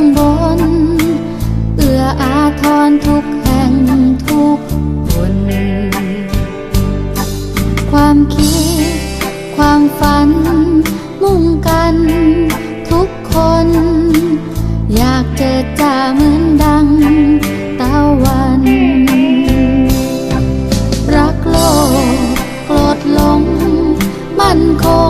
องบน เอื้ออาทรทุกแห่งทุกคน ความคิด ความฝัน มุ่งกัน ทุกคน อยากเจอจ่าเหมือนดังตะวัน รักโลกโกรธหลง มั่นคง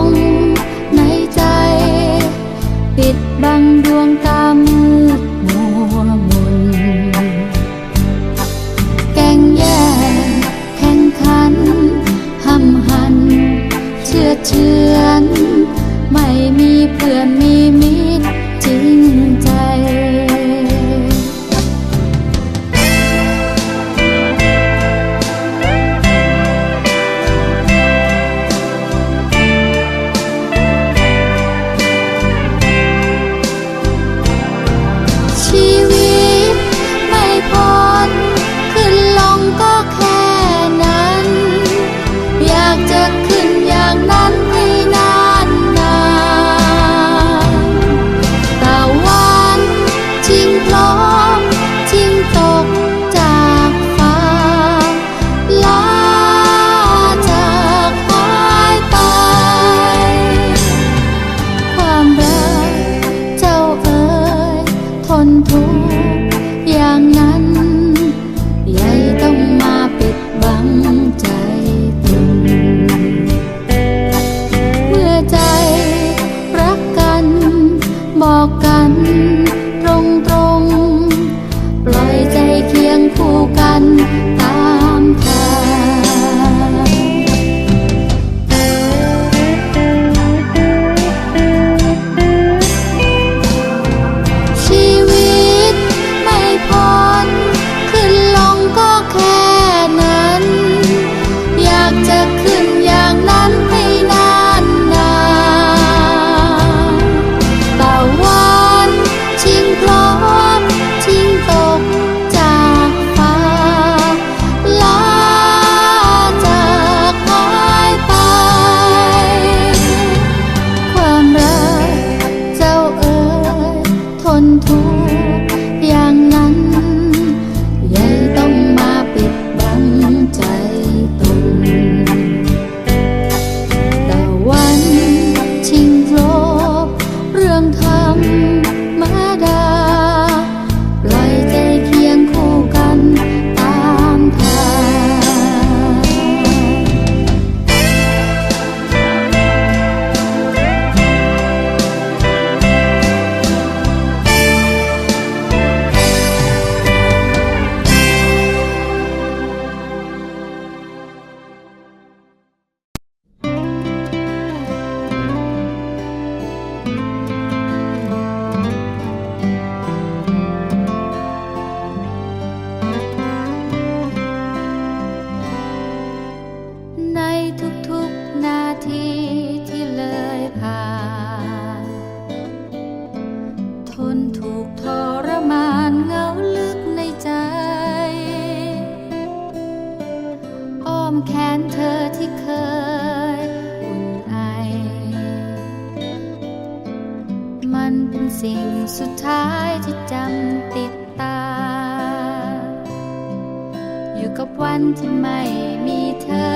กับวันที่ไม่มีเธอ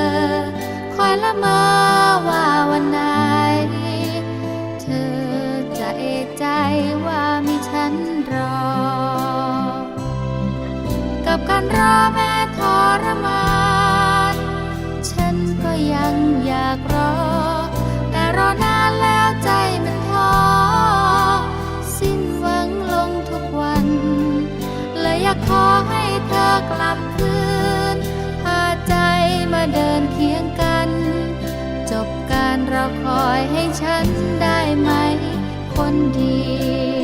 คอยละเมอว่าวันไหน เธอจะเอกใจว่ามีฉันรอ กับการรอแม่ทรมาน ฉันก็ยังอยากรอ แต่รอนานแล้วใจมันท้อสิ้นหวังลงทุกวัน เลยอยากขอให้เธอกลับคืน ให้ฉันได้ไหม คนดี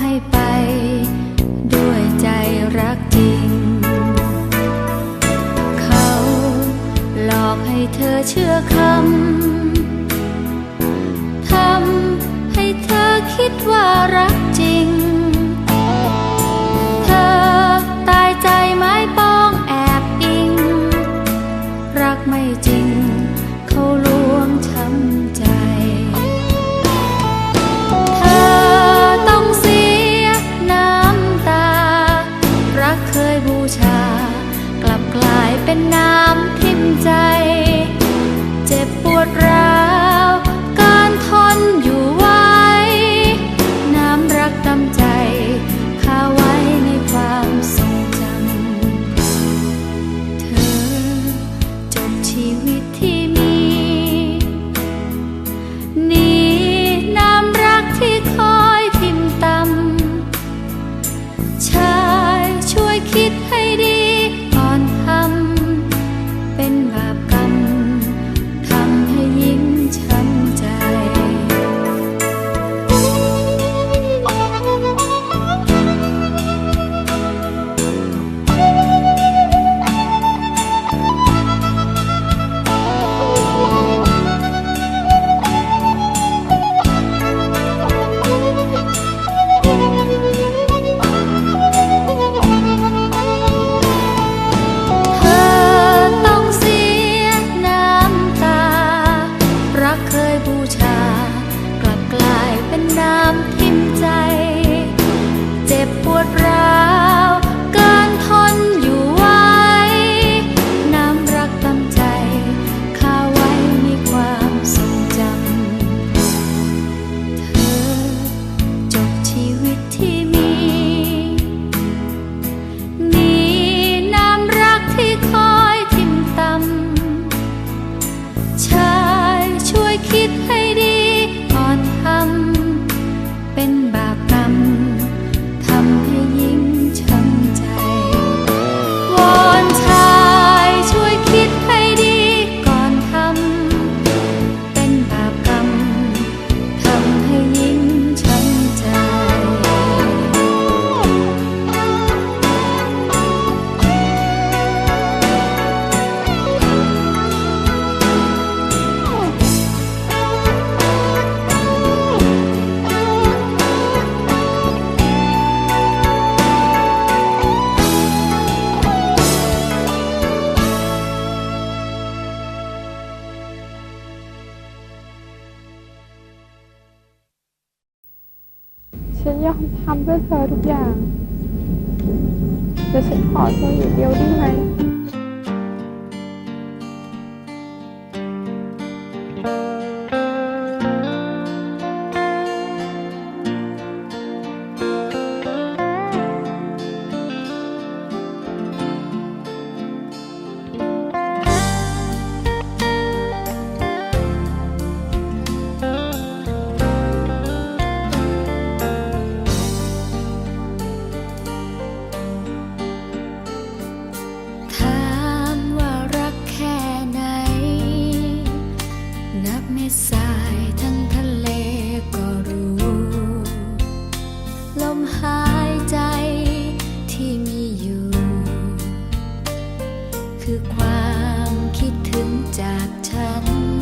ให้ไป ด้วยใจรักจริง เขาหลอกให้เธอเชื่อคำทำให้เธอคิดว่ารัก ฉันยอมทำเพื่อเธอทุกอย่าง แต่ฉันขอเธออยู่เดียวได้ไหม คิดถึงจากฉัน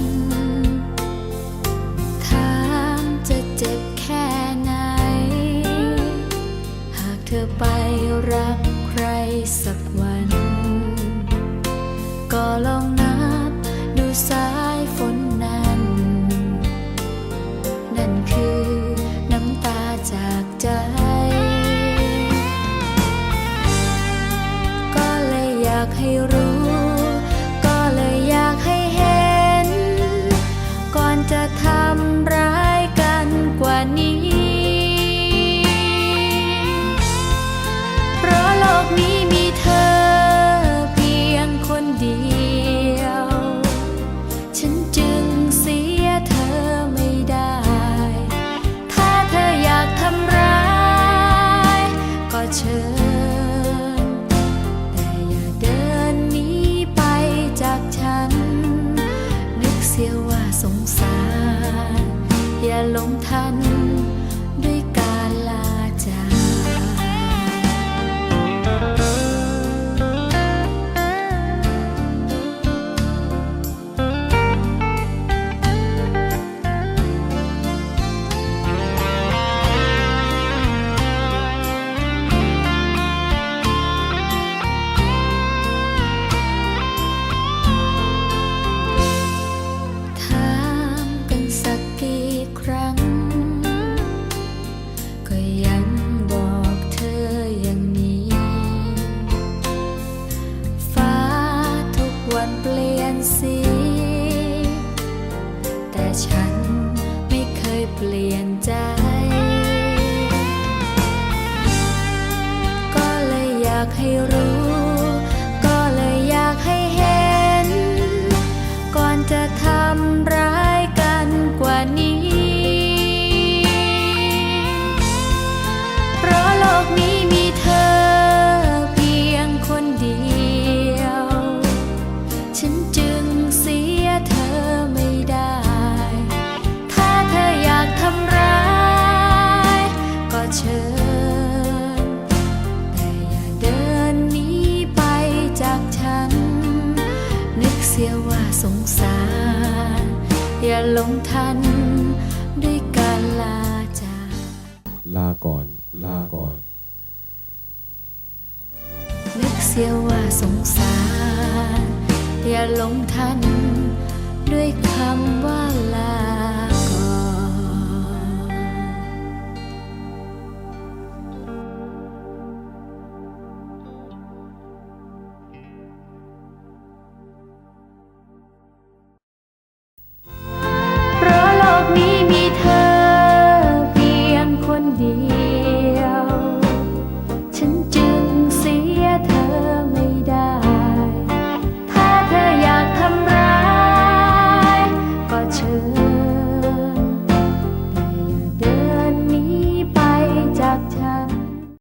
มทัน สียว่าสงสาร อย่าหลงทันด้วยการลาจากลาก่อน ลาก่อน นึกเสียว่าสงสาร อย่าหลงทันด้วยคำว่า